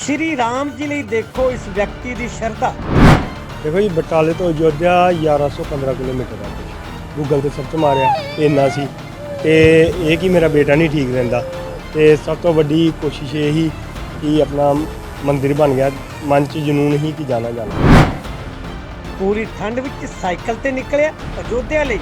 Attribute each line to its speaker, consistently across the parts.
Speaker 1: ਸ਼੍ਰੀ ਰਾਮ ਜੀ ਲਈ ਦੇਖੋ ਇਸ ਵਿਅਕਤੀ ਦੀ ਸ਼ਰਧਾ।
Speaker 2: ਦੇਖੋ ਜੀ ਬਟਾਲੇ ਤੋਂ ਅਯੋਧਿਆ 1115 ਕਿਲੋਮੀਟਰ ਹੈ ਗੂਗਲ ਤੇ ਸਰਚ ਮਾਰਿਆ ਇੰਨਾ ਸੀ। ਤੇ ਇਹ ਕਿ ਮੇਰਾ ਬੇਟਾ ਨਹੀਂ ਠੀਕ ਰਹਿੰਦਾ। ਤੇ ਸਭ ਤੋਂ ਵੱਡੀ ਕੋਸ਼ਿਸ਼ ਇਹ ਹੀ ਕਿ ਆਪਣਾ ਮੰਦਿਰ ਬਣ ਗਿਆ। ਮਨ 'ਚ ਜਨੂਨ ਹੀ ਕਿ ਜਾਣਾ ਜਾਣਾ
Speaker 1: ਪੂਰੀ ਠੰਡ ਵਿੱਚ ਸਾਈਕਲ ਤੇ ਨਿਕਲਿਆ ਅਯੋਧਿਆ ਲਈ।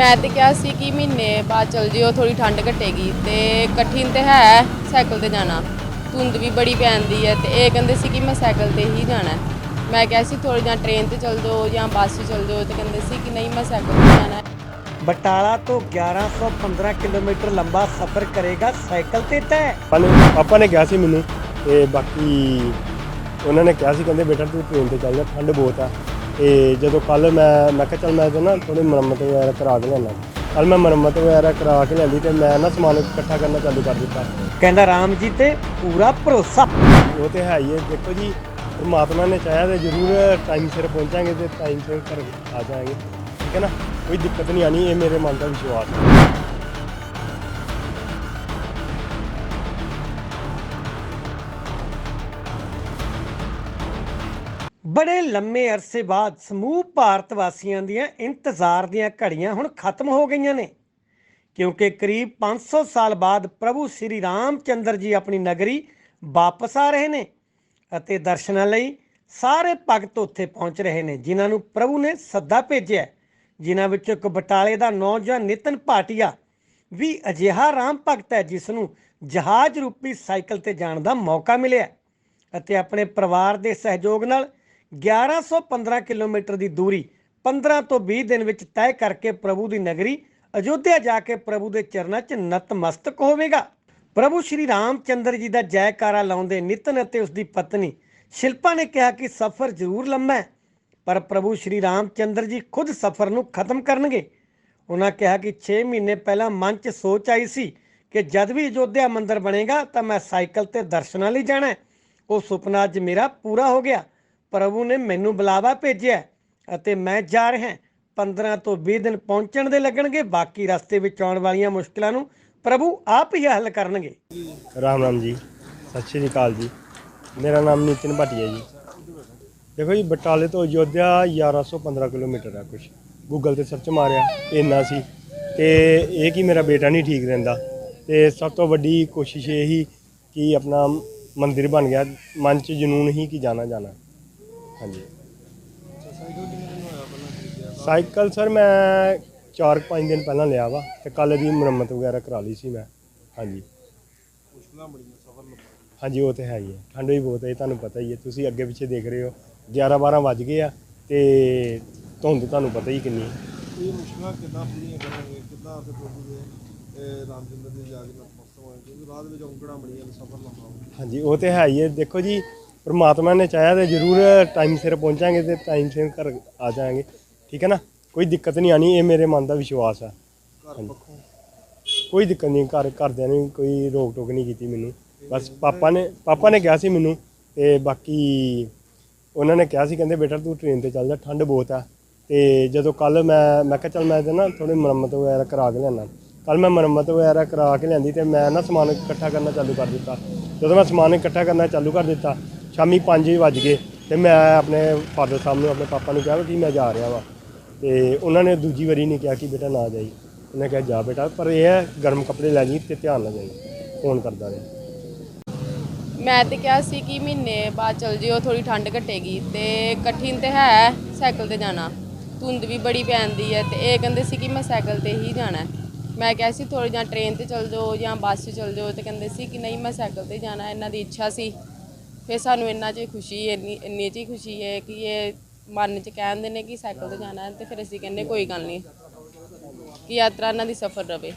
Speaker 3: ਮੈਂ ਤੇ ਕਿਹਾ ਸੀ ਕਿ ਮਹੀਨੇ ਬਾਅਦ ਚਲ ਜਿਓ ਥੋੜੀ ਠੰਡ ਘਟੇਗੀ ਤੇ ਕਠਿਨ ਤੇ ਹੈ ਸਾਈਕਲ ਤੇ ਜਾਣਾ ਧੁੰਦ ਵੀ ਬੜੀ ਪੈਂਦੀ ਹੈ ਤੇ ਇਹ ਕਹਿੰਦੇ ਸੀ ਕਿ ਮੈਂ ਸਾਈਕਲ ਤੇ ਹੀ ਜਾਣਾ। ਮੈਂ ਕਿਹਾ ਸੀ ਥੋੜੀ ਜਾਂ ਟ੍ਰੇਨ ਤੇ ਚਲ ਜਾਓ ਜਾਂ ਬੱਸ 'ਚ ਚਲ ਜਾਓ ਤੇ ਕਹਿੰਦੇ ਸੀ ਕਿ ਨਹੀਂ ਮੈਂ ਸਾਈਕਲ ਤੇ ਜਾਣਾ ਹੈ।
Speaker 1: ਬਟਾਲਾ ਤੋਂ 1115 ਕਿਲੋਮੀਟਰ ਲੰਬਾ ਸਫ਼ਰ ਕਰੇਗਾ ਸਾਈਕਲ ਤੇ ਤੈਅ
Speaker 2: ਪਾਪਾ ਨੇ ਪਾਪਾ ਨੇ ਕਿਹਾ ਸੀ ਮੈਨੂੰ ਤੇ ਬਾਕੀ ਉਹਨਾਂ ਨੇ ਕਿਹਾ ਸੀ ਕਹਿੰਦੇ ਬੇਟਾ ਤੂੰ ਟ੍ਰੇਨ ਤੇ ਚੱਲ ਜਾ ਠੰਡ ਬਹੁਤ ਆ ਤੇ ਜਦੋਂ ਕੱਲ ਮੈਂ ਮੈਂ ਕਿਹਾ ਚੱਲ ਮੈਂ ਤੇ ਨਾ ਥੋੜੀ ਮੁਰੰਮਤ ਵਗੈਰਾ ਕਰਾ ਕੇ ਲਿਆਉਣਾ ਕੱਲ ਮੈਂ ਮੁਰੰਮਤ ਵਗੈਰਾ ਕਰਾ ਕੇ ਲਿਆਂਦੀ ਤੇ ਮੈਂ ਨਾ ਸਮਾਨ ਇਕੱਠਾ ਕਰਨਾ ਚਾਲੂ ਕਰ ਦਿੱਤਾ।
Speaker 1: ਕਹਿੰਦਾ ਰਾਮ ਜੀ ਤੇ ਪੂਰਾ ਭਰੋਸਾ।
Speaker 2: ਉਹ ਤੇ ਹੈ ਹੀ ਹੈ ਦੇਖੋ ਜੀ ਪਰਮਾਤਮਾ ਨੇ ਚਾਹਿਆ ਤੇ ਜ਼ਰੂਰ ਟਾਈਮ ਸਿਰ ਪਹੁੰਚਾਂਗੇ ਤੇ ਟਾਈਮ ਸਿਰ ਘਰ ਆ ਜਾਾਂਗੇ। ਠੀਕ ਹੈ ਨਾ? ਕੋਈ ਦਿੱਕਤ ਨਹੀਂ ਆਣੀ ਇਹ ਮੇਰੇ ਮਨ ਦਾ ਵਿਸ਼ਵਾਸ ਹੈ।
Speaker 1: ਬੜੇ ਲੰਮੇ ਅਰਸੇ ਬਾਅਦ ਸਮੂਹ ਭਾਰਤ ਵਾਸੀਆਂ ਦੀਆਂ ਇੰਤਜ਼ਾਰ ਦੀਆਂ ਘੜੀਆਂ ਹੁਣ ਖਤਮ ਹੋ ਗਈਆਂ ਨੇ। ਕਿਉਂਕਿ ਕਰੀਬ 500 ਸਾਲ ਬਾਅਦ ਪ੍ਰਭੂ ਸ੍ਰੀ ਰਾਮ ਚੰਦਰ ਜੀ ਆਪਣੀ ਨਗਰੀ ਵਾਪਸ ਆ ਰਹੇ ਨੇ ਅਤੇ ਦਰਸ਼ਨਾਂ ਲਈ ਸਾਰੇ ਭਗਤ ਉੱਥੇ ਪਹੁੰਚ ਰਹੇ ਨੇ, ਜਿਨ੍ਹਾਂ ਨੂੰ ਪ੍ਰਭੂ ਨੇ ਸੱਦਾ ਭੇਜਿਆ ਜਿਨ੍ਹਾਂ ਵਿੱਚੋਂ ਇੱਕ ਬਟਾਲੇ ਦਾ ਨੌਜਵਾਨ ਨਿਤਨ ਭਾਟੀਆ ਵੀ ਅਜਿਹਾ ਰਾਮ ਭਗਤ ਹੈ, ਜਿਸ ਨੂੰ ਜਹਾਜ਼ ਰੂਪੀ ਸਾਈਕਲ ਤੇ ਜਾਣ ਦਾ ਮੌਕਾ ਮਿਲਿਆ ਅਤੇ ਆਪਣੇ ਪਰਿਵਾਰ ਦੇ ਸਹਿਯੋਗ ਨਾਲ 1115 ਕਿਲੋਮੀਟਰ ਦੀ ਦੂਰੀ 15 ਤੋਂ 20 ਦਿਨ ਵਿੱਚ ਤੈਅ ਕਰਕੇ ਪ੍ਰਭੂ ਦੀ ਨਗਰੀ, ਅਯੋਧਿਆ ਜਾ ਕੇ ਪ੍ਰਭੂ ਦੇ ਚਰਨਾਂ 'ਚ ਨਤਮਸਤਕ ਹੋਵੇਗਾ। ਪ੍ਰਭੂ ਸ਼੍ਰੀ ਰਾਮਚੰਦਰ ਜੀ ਦਾ ਜੈਕਾਰਾ ਲਾਉਂਦੇ ਨਿਤਨ ਅਤੇ ਉਸ ਦੀ ਪਤਨੀ ਸ਼ਿਲਪਾ ਨੇ ਕਿਹਾ ਕਿ ਸਫ਼ਰ ਜ਼ਰੂਰ ਲੰਮਾ ਹੈ, ਪਰ ਪ੍ਰਭੂ ਸ਼੍ਰੀ ਰਾਮਚੰਦਰ ਜੀ ਖੁਦ ਸਫ਼ਰ ਨੂੰ ਖਤਮ ਕਰਨਗੇ। ਉਹਨਾਂ ਕਿਹਾ ਕਿ 6 ਮਹੀਨੇ ਪਹਿਲਾਂ ਮਨ 'ਚ ਸੋਚ ਆਈ ਸੀ ਕਿ ਜਦ ਵੀ ਅਯੋਧਿਆ ਮੰਦਿਰ ਬਣੇਗਾ ਤਾਂ ਮੈਂ ਸਾਈਕਲ ਤੇ ਦਰਸ਼ਨਾਂ ਲਈ ਜਾਣਾ ਉਹ ਸੁਪਨਾ ਅੱਜ ਮੇਰਾ ਪੂਰਾ ਹੋ ਗਿਆ। ਪ੍ਰਭੂ ਨੇ ਮੈਨੂੰ ਬੁਲਾਵਾ ਭੇਜਿਆ ਅਤੇ ਮੈਂ ਜਾ ਰਿਹਾ 15 ਤੋਂ 20 ਦਿਨ ਪਹੁੰਚਣ ਦੇ ਲੱਗਣਗੇ। ਬਾਕੀ ਰਸਤੇ ਵਿੱਚ ਆਉਣ ਵਾਲੀਆਂ ਮੁਸ਼ਕਲਾਂ ਨੂੰ ਪ੍ਰਭੂ ਆਪ ਹੀ ਹੱਲ ਕਰਨਗੇ।
Speaker 2: ਰਾਮ ਰਾਮ ਜੀ। ਸਤਿ ਸ਼੍ਰੀ ਅਕਾਲ ਜੀ। ਮੇਰਾ ਨਾਮ ਨਿਤਿਨ ਭਾਟੀਆ ਜੀ। ਦੇਖੋ ਜੀ, ਬਟਾਲੇ ਤੋਂ ਅਯੋਧਿਆ 1115 ਕਿਲੋਮੀਟਰ ਹੈ ਕੁਛ। ਗੂਗਲ ਤੇ ਸਰਚ ਮਾਰਿਆ, ਇੰਨਾ ਸੀ। ਤੇ ਇਹ ਕਿ ਮੇਰਾ ਬੇਟਾ ਨਹੀਂ ਠੀਕ ਰਹਿੰਦਾ। ਤੇ ਸਭ ਤੋਂ ਵੱਡੀ ਕੋਸ਼ਿਸ਼ ਇਹ ਹੀ ਕਿ ਆਪਣਾ ਮੰਦਿਰ ਬਣ ਗਿਆ। ਮਨ 'ਚ ਜਨੂਨ ਹੀ ਕਿ ਜਾਣਾ ਜਾਣਾ ਹਾਂਜੀ। ਸਾਈਕਲ ਸਰ ਮੈਂ 4-5 ਦਿਨ ਪਹਿਲਾਂ ਲਿਆ ਵਾ ਤੇ ਕੱਲ ਦੀ ਮੁਰੰਮਤ ਵਗੈਰਾ ਕਰਾ ਲਈ ਸੀ ਮੈਂ। ਹਾਂਜੀ। ਹਾਂਜੀ ਉਹ ਤੇ ਹੈ ਹੀ ਹੈ। ਠੰਡ ਵੀ ਬਹੁਤ ਹੈ ਤੁਹਾਨੂੰ ਪਤਾ ਹੀ ਹੈ। ਤੁਸੀਂ ਅੱਗੇ ਪਿੱਛੇ ਦੇਖ ਰਹੇ ਹੋ 11 12 ਵੱਜ ਗਏ ਆ ਤੇ ਧੁੰਦ ਤੁਹਾਨੂੰ ਪਤਾ ਹੀ ਕਿੰਨੀ ਹੈ।
Speaker 4: ਇਹ ਮੁਸ਼ਕਲਾਂ ਕਿੱਦਾਂ ਪੂਰੀਆਂ ਕਰਾਂਗੇ ਕਿੱਦਾਂ ਆਪਣੇ ਪ੍ਰਭੂ ਦੇ ਇਹ ਰਾਮਚੰਦਰ ਦੇ ਜਾ ਕੇ ਨਤਮਸਤਕ ਹੋਏ ਕਿਉਂਕਿ ਰਾਹ ਦੇ ਵਿੱਚ ਔਂਕੜਾਂ ਬੜੀਆਂ ਨੇ ਸਫਰ ਲੰਮਾ ਹੋ
Speaker 2: ਹਾਂਜੀ ਉਹ ਤੇ ਹੈ ਹੀ ਹੈ। ਦੇਖੋ ਜੀ ਪ੍ਰਮਾਤਮਾ ਨੇ ਚਾਹਿਆ ਤੇ ਜ਼ਰੂਰ ਟਾਈਮ ਸਿਰ ਪਹੁੰਚਾਂਗੇ ਤੇ ਟਾਈਮ ਸਿਰ ਘਰ ਆ ਜਾਾਂਗੇ। ਠੀਕ ਹੈ ਨਾ? ਕੋਈ ਦਿੱਕਤ ਨਹੀਂ ਆਣੀ ਇਹ ਮੇਰੇ ਮਨ ਦਾ ਵਿਸ਼ਵਾਸ ਹੈ
Speaker 4: ਘਰ ਪੱਖੋਂ।
Speaker 2: ਕੋਈ ਦਿੱਕਤ ਨਹੀਂ ਘਰ ਘਰਦਿਆਂ ਨੇ ਕੋਈ ਰੋਕ ਟੋਕ ਨਹੀਂ ਕੀਤੀ ਮੈਨੂੰ। ਬਸ ਪਾਪਾ ਨੇ ਪਾਪਾ ਨੇ ਕਿਹਾ ਸੀ ਮੈਨੂੰ ਤੇ ਬਾਕੀ ਉਹਨਾਂ ਨੇ ਕਿਹਾ ਸੀ ਕਹਿੰਦੇ ਬੇਟਾ ਤੂੰ ਟ੍ਰੇਨ ਤੇ ਚੱਲ ਜਾ ਠੰਡ ਬਹੁਤ ਆ। ਤੇ ਜਦੋਂ ਕੱਲ ਮੈਂ ਮੈਂ ਕਿਹਾ ਚੱਲ ਮੈਂ ਤੇ ਨਾ ਥੋੜੀ ਮੁਰੰਮਤ ਵਗੈਰਾ ਕਰਾ ਕੇ ਲਿਆਉਣਾ ਕੱਲ ਮੈਂ ਮੁਰੰਮਤ ਵਗੈਰਾ ਕਰਾ ਕੇ ਲਿਆਂਦੀ ਤੇ ਮੈਂ ਨਾ ਸਮਾਨ ਇਕੱਠਾ ਕਰਨਾ ਚਾਲੂ ਕਰ ਦਿੱਤਾ। ਜਦੋਂ ਮੈਂ ਸਮਾਨ ਇਕੱਠਾ ਕਰਨਾ ਚਾਲੂ ਕਰ ਦਿੱਤਾ ਸ਼ਾਮੀ 5 ਵੱਜ ਗਏ ਤੇ ਮੈਂ ਆਪਣੇ ਫਾਦਰ ਸਾਹਿਬ ਨੂੰ, ਆਪਣੇ ਪਾਪਾ ਨੂੰ ਕਿਹਾ ਕਿ ਮੈਂ ਜਾ ਰਿਹਾ ਵਾਂ। ਤੇ ਉਹਨਾਂ ਨੇ ਦੂਜੀ ਵਾਰੀ ਨਹੀਂ ਕਿਹਾ ਕਿ ਬੇਟਾ ਨਾ ਜਾਈ। ਉਹਨੇ ਕਿਹਾ, ਜਾ ਬੇਟਾ। ਪਰ ਇਹ ਹੈ, ਗਰਮ ਕੱਪੜੇ ਲੈ ਜੀ ਤੇ ਧਿਆਨ ਨਾਲ ਜਾਈ। ਫੋਨ ਕਰਦਾ ਰਿਹਾ।
Speaker 3: ਮੈਂ ਤੇ ਕਿਹਾ ਸੀ ਕਿ ਮਹੀਨੇ ਬਾਅਦ ਚਲ ਜਿਓ ਥੋੜੀ ਠੰਡ ਘਟੇਗੀ। ਤੇ ਕਠਿਨ ਤੇ ਹੈ ਸਾਈਕਲ ਤੇ ਜਾਣਾ। ਧੁੰਦ ਵੀ ਬੜੀ ਪੈਂਦੀ ਹੈ ਤੇ ਇਹ ਕਹਿੰਦੇ ਸੀ ਕਿ ਮੈਂ ਸਾਈਕਲ ਤੇ ਹੀ ਜਾਣਾ। ਮੈਂ ਕਿਹਾ ਸੀ ਥੋੜੀ ਜਾਂ ਟ੍ਰੇਨ ਤੇ ਚਲ ਜਾਓ ਜਾਂ ਬੱਸ 'ਚ ਚਲ ਜਾਓ। ਤੇ ਕਹਿੰਦੇ ਸੀ ਕਿ ਨਹੀਂ, ਮੈਂ ਸਾਈਕਲ ਤੇ ਜਾਣਾ। ਇਹਨਾਂ ਦੀ ਇੱਛਾ ਸੀ। ਫਿਰ ਸਾਨੂੰ ਇੰਨਾ 'ਚ ਹੀ ਖੁਸ਼ੀ, ਇੰਨੀ ਇੰਨੀ 'ਚ ਖੁਸ਼ੀ ਹੈ ਕਿ ਇਹ ਮਨ 'ਚ ਕਹਿੰਦੇ ਨੇ ਕਿ ਸਾਈਕਲ ਤੇ ਜਾਣਾ ਹੈ ਤੇ ਫਿਰ ਅਸੀਂ ਕਹਿੰਦੇ ਕੋਈ ਗੱਲ ਨਹੀਂ, ਕਿ ਯਾਤਰਾ ਇਹਨਾਂ ਦੀ ਸਫਲ ਰਵੇ